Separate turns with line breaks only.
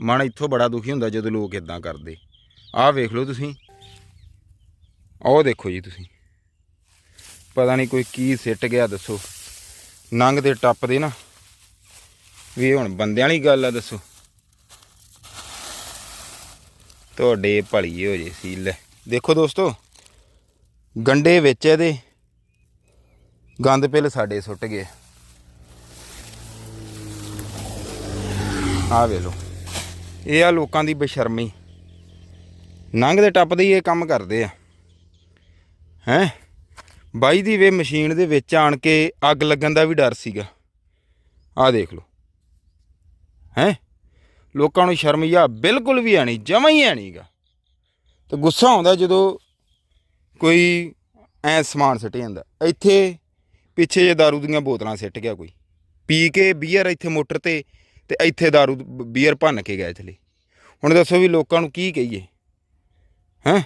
ਮਨ ਇੱਥੋਂ ਬੜਾ ਦੁਖੀ ਹੁੰਦਾ ਜਦੋਂ ਲੋਕ ਇਦਾਂ ਕਰਦੇ। ਆਹ ਵੇਖ ਲਓ ਤੁਸੀਂ। ਆਹ ਦੇਖੋ ਜੀ ਤੁਸੀਂ। ਪਤਾ ਨਹੀਂ ਕੋਈ ਕੀ ਸਿੱਟ ਗਿਆ, ਦੱਸੋ। ਨੰਗ ਦੇ ਟੱਪ ਦੇ ਨਾ। ਵੀ ਹੁਣ ਬੰਦਿਆਂ ਵਾਲੀ ਗੱਲ ਆ, ਦੱਸੋ। ਤੁਹਾਡੇ ਭਲੀ ਹੋ ਜੇ ਸੀ ਲੈ ਦੇਖੋ ਦੋਸਤੋ, ਗੰਡੇ ਵਿੱਚ ਇਹਦੇ। ਗੰਦ ਪਿਲ ਸਾਡੇ ਸੁੱਟ ਗਏ। ਆ ਵੇ ਲੋ ਇਹ ਆ ਲੋਕਾਂ ਦੀ ਬੇਸ਼ਰਮੀ। ਲੰਘਦੇ ਟੱਪਦੇ ਹੀ ਇਹ ਕੰਮ ਕਰਦੇ ਆ। ਹੈ? ਬਾਈ ਦੀ ਵੇ ਮਸ਼ੀਨ ਦੇ ਵਿੱਚ ਆਣ ਕੇ ਅੱਗ ਲੱਗਣ ਦਾ ਵੀ ਡਰ ਸੀਗਾ। ਆ ਦੇਖ ਲਓ। ਹੈ? ਲੋਕਾਂ ਨੂੰ ਸ਼ਰਮ ਜਾਂ ਬਿਲਕੁਲ ਵੀ ਆਣੀ ਜਮਾ ਹੀ ਆਣੀਗਾ ਤੇ ਗੁੱਸਾ ਆਉਂਦਾ ਜਦੋਂ ਕੋਈ ਐ ਸਮਾਨ ਸਿੱਟ ਜਾਂਦਾ। ਇੱਥੇ ਪਿੱਛੇ ਜੇ दारू ਦੀਆਂ ਬੋਤਲਾਂ ਸਿੱਟ ਗਿਆ ਕੋਈ। ਪੀ ਕੇ ਬੀਅਰ ਇੱਥੇ ਮੋਟਰ ਤੇ ਤੇ ਇੱਥੇ दारू ਬੀਅਰ ਭੰਨ ਕੇ ਗਏ ਥਲੇ ਹੁਣ ਦੱਸੋ ਵੀ ਲੋਕਾਂ ਨੂੰ ਕੀ ਕਹੀਏ? ਹੈਂ?